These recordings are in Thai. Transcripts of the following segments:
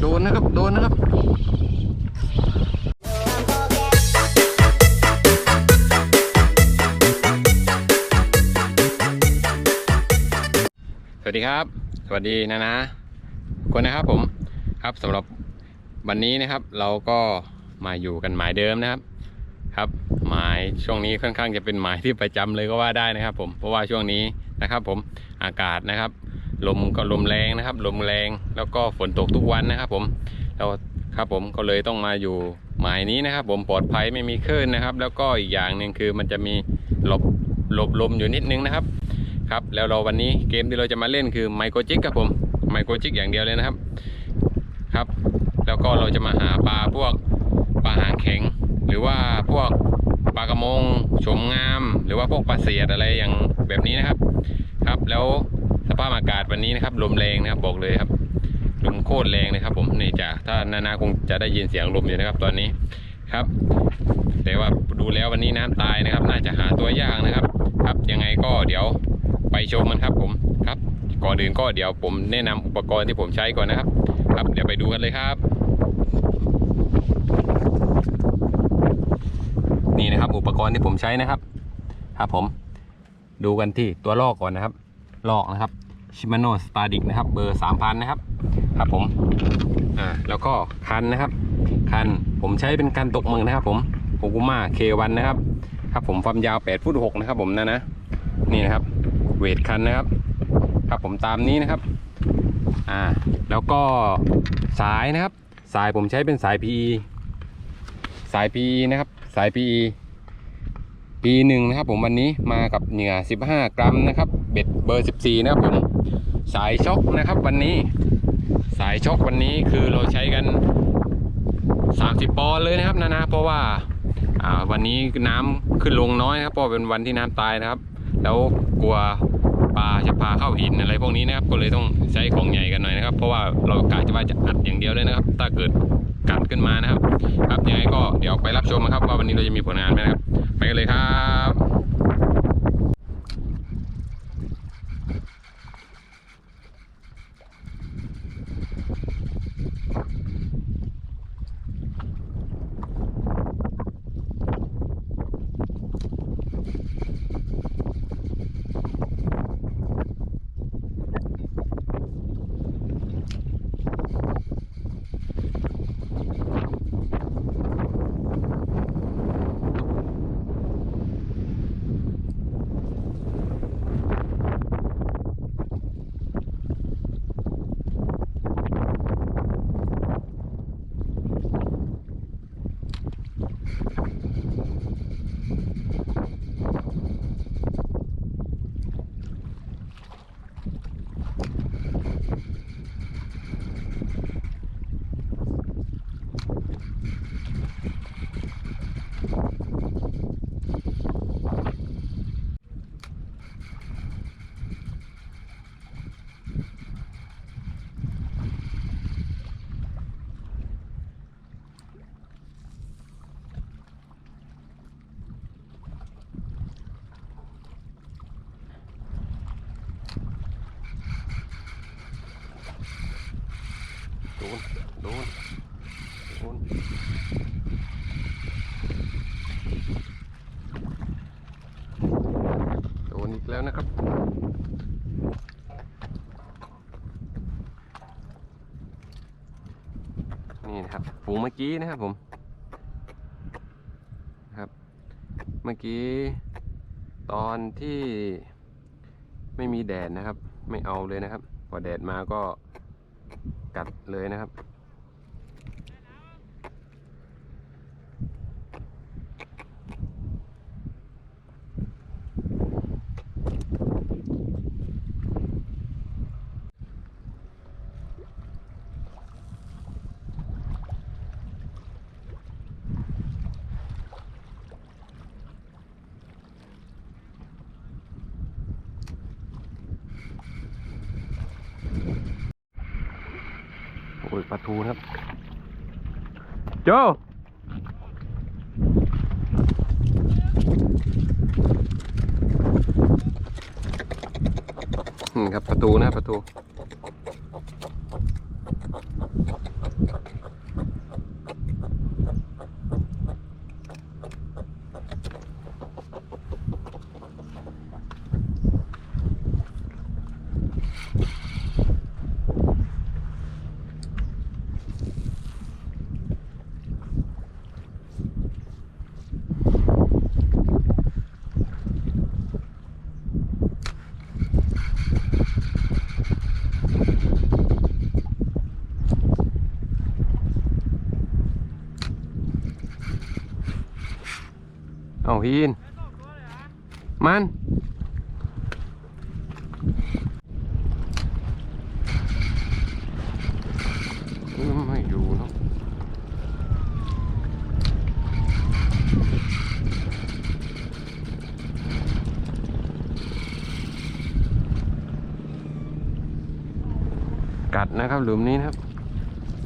โดนนะครับ โดนนะครับสวัสดีครับ สวัสดีนะนะคนนะครับผมครับสำหรับวันนี้นะครับ เราก็มาอยู่กันหมายเดิมนะครับ ครับ หมายช่วงนี้ค่อนข้างจะเป็นหมายที่ประจำเลยก็ว่าได้นะครับ ผมเพราะว่าช่วงนี้นะครับ ผมอากาศนะครับ ลมก็ลมแรงนะครับ ลมแรงแล้วก็ฝนตกทุกวันนะครับ ผมเราครับผมก็เลยต้องมาอยู่หมายนี้นะครับ ผมปลอดภัยไม่มีคลื่นนะครับ แล้วก็อีกอย่างหนึ่งคือมันจะมีหลบหลบลมอยู่นิดนึงนะครับครับแล้วเราวันนี้เกมที่เราจะมาเล่นคือไมโครจิกครับผมไมโครจิกอย่างเดียวเลยนะครับครับ แล้วก็เราจะมาหาปลาพวกปลาหางแข็ง หรือว่าพวกปลากระมงโฉมงาม หรือว่าพวกปลาเสียดอะไรอย่างแบบนี้นะครับ ครับแล้ว ภาพอากาศวันนี้นะครับลมแรงนะครับบอกเลยครับลมโคตรแรงนะครับ ผมนี่จะถ้านานาคงจะได้ยินเสียงลมอยู่นะครับ ตอนนี้ครับ แต่ว่าดูแล้ววันนี้น้ำตายนะครับ น่าจะหาตัวยากนะครับ ครับยังไงก็เดี๋ยวไปชมมันครับ ผมครับ ก่อนอื่นก็เดี๋ยวผมแนะนำอุปกรณ์ที่ผมใช้ก่อนนะครับ ครับเดี๋ยวไปดูกันเลยครับ นี่นะครับ อุปกรณ์ที่ผมใช้นะครับ ครับผม ดูกันที่ตัวลอกก่อนนะครับ ลอกนะครับชิมาโนสตาร์ดิกนะครับ เบอร์3,000นะครับ ครับผม อ่า แล้วก็คันนะครับ คัน ผมใช้เป็นคันตกมึกนะครับ ผมโ o กุมาเควันนะครับ ครับผมความยาว8ฟุต6นะครับ ผมนะนะ นี่นะครับ เวทคันนะครับ ครับผมตามนี้นะครับ อ่า แล้วก็สายนะครับ สายผมใช้เป็นสาย PE สาย PE นะครับ สาย PE ปีหนึ่งนะครับ ผมวันนี้มากับเหงื่อ15 กรัมนะครับ เบ็ดเบอร์ 14 นะครับผม สายช็อคนะครับวันนี้ สายช็อควันนี้คือเราใช้กัน 30 ปอนด์เลยนะครับนะนะเพราะว่าวันนี้น้ำขึ้นลงน้อยนะครับเพราะเป็นวันที่น้ำตายนะครับ แล้วกลัวปลาจะพาเข้าหินอะไรพวกนี้นะครับก็เลยต้องใช้ของใหญ่กันหน่อยนะครับ เพราะว่าเรากะจะว่าจะอัดอย่างเดียวเลยนะครับ ถ้าเกิดกัดขึ้นมานะครับ ครับยังไงก็เดี๋ยวไปรับชมนะครับ ว่าวันนี้เราจะมีผลงานไหมนะครับ ไปกันเลยครับ นี่นะครับฝูงเมื่อกี้นะครับผมนะครับ เมื่อกี้ตอนที่ไม่มีแดดนะครับ ไม่เอาเลยนะครับ พอแดดมาก็กัดเลยนะครับ โอ้ยปลาทูนะครับ โจนี่ครับประตูนะประตู เอาพีนมัน ไม่อยู่นะกัดนะครับหลุมนี้นะครับ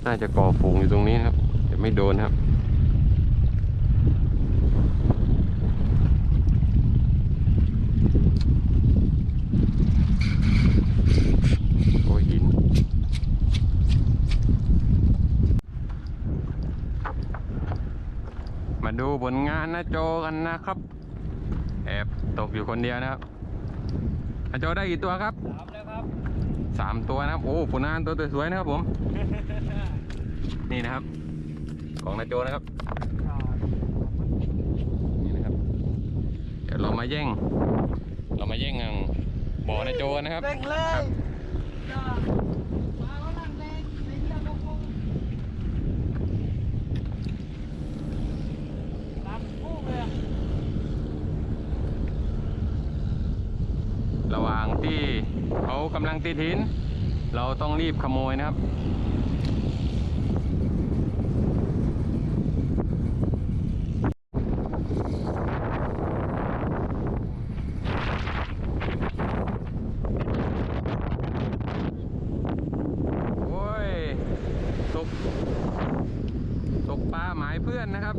น่าจะก่อฝูงอยู่ตรงนี้นะครับแต่ไม่โดนครับ โอ้ยหิน มา ดูผลงานนะโจกันนะครับแอบตกอยู่คนเดียวนะครับนะโจได้กี่ตัวครับสามแล้วครับสามตัวนะครับ โอ้ผลงานตัวสวยๆนะครับผม นี่นะครับ ของนาโจนะครับนี่นะครับ เดี๋ยวเรามาแย่ง เรามาแย่งอ่างบ่อนาโจกันนะครับ เร่งเลยจ้ามาแล้วนั่งเร่งเร่งแล้วก็คงตามคู่เลยอะ ระหว่างที่เขา กำลังติดหิน เราต้องรีบขโมยนะครับ โอ้ยตกตกปลาหมายเพื่อนนะครับ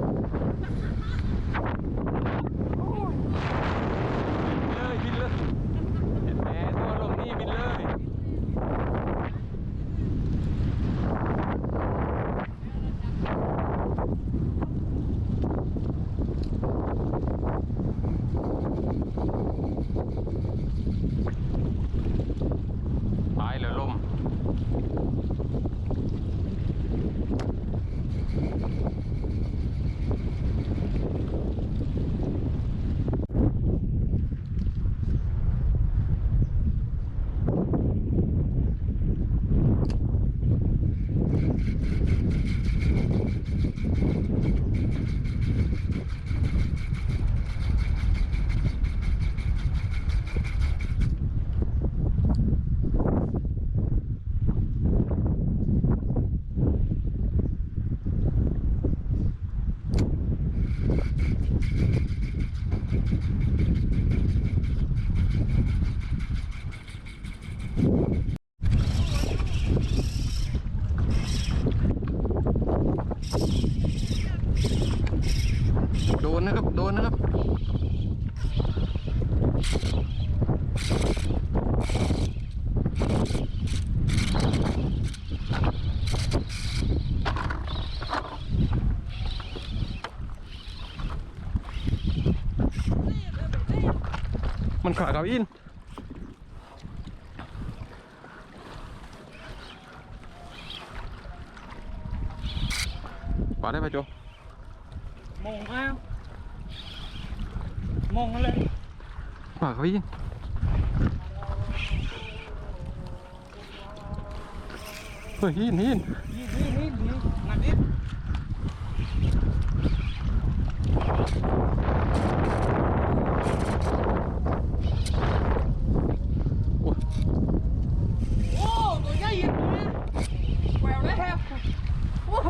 เลยบินเลยเห็นแม่ตัวลมนี่บินเลย ตายเลยลม มันขากับอินปาได้ไหมโจมงอ้าวมงมาเลยปากับอินเฮ้ยหินหินนี่นี่นี่นี่มาดิ โอ้ย โอ้ตัวใหญ่ยิ่งเลยแหววได้แฮะโอ้โห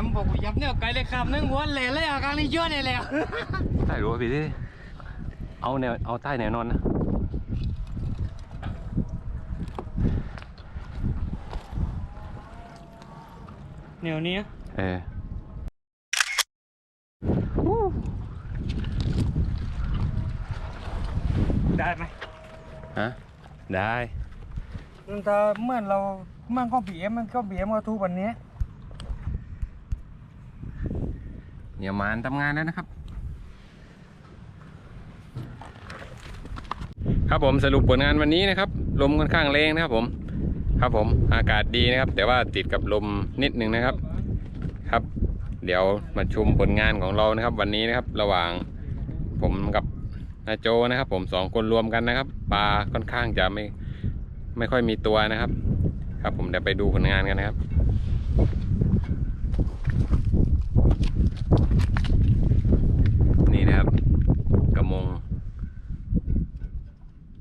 โอ้ยหินได้เดียวเอาไปได้ดีโอ้ส่งเยอะก่อนเฮ้ยขึ้นมาแม่มบอกว่ายับเนี่ยไกลเลยครับนึงวันเลยเลยอาการนี้เยอะเลยแหละใต้รั้วพี่ดิเอาแนวเอาใต้แนวนอนนะโแนวนี้เออได้ไหมฮะได้มันถ้าเมื่อเรามันก็เบียมันก็เบียมาทุกวันนี้ เดี๋ยวมานทำงานแล้วนะครับ ครับผมสรุปผลงานวันนี้นะครับ ลมค่อนข้างแรงนะครับผม ครับผมอากาศดีนะครับ แต่ว่าติดกับลมนิดนึงนะครับ ครับ เดี๋ยวมาชมผลงานของเรานะครับ วันนี้นะครับ ระหว่างผมกับนาโจนะครับ ผมสองคนรวมกันนะครับปลาค่อนข้างจะไม่ไม่ค่อยมีตัวนะครับ ครับผมเดี๋ยวไปดูผลงานกันนะครับ นี่นะครับกระมง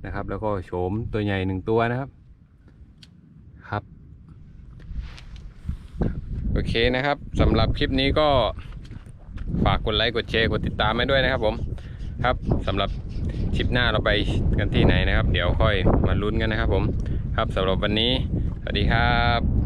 นะครับ แล้วก็โฉมตัวใหญ่หนึ่งตัวนะครับครับ โอเคนะครับสำหรับคลิปนี้ก็ฝากกดไลค์กดแชร์กดติดตามให้ด้วยนะครับผมครับสำหรับคลิปหน้าเราไปกันที่ไหนนะครับ เดี๋ยวค่อยมาลุ้นกันนะครับผมครับสำหรับวันนี้ สวัสดีครับ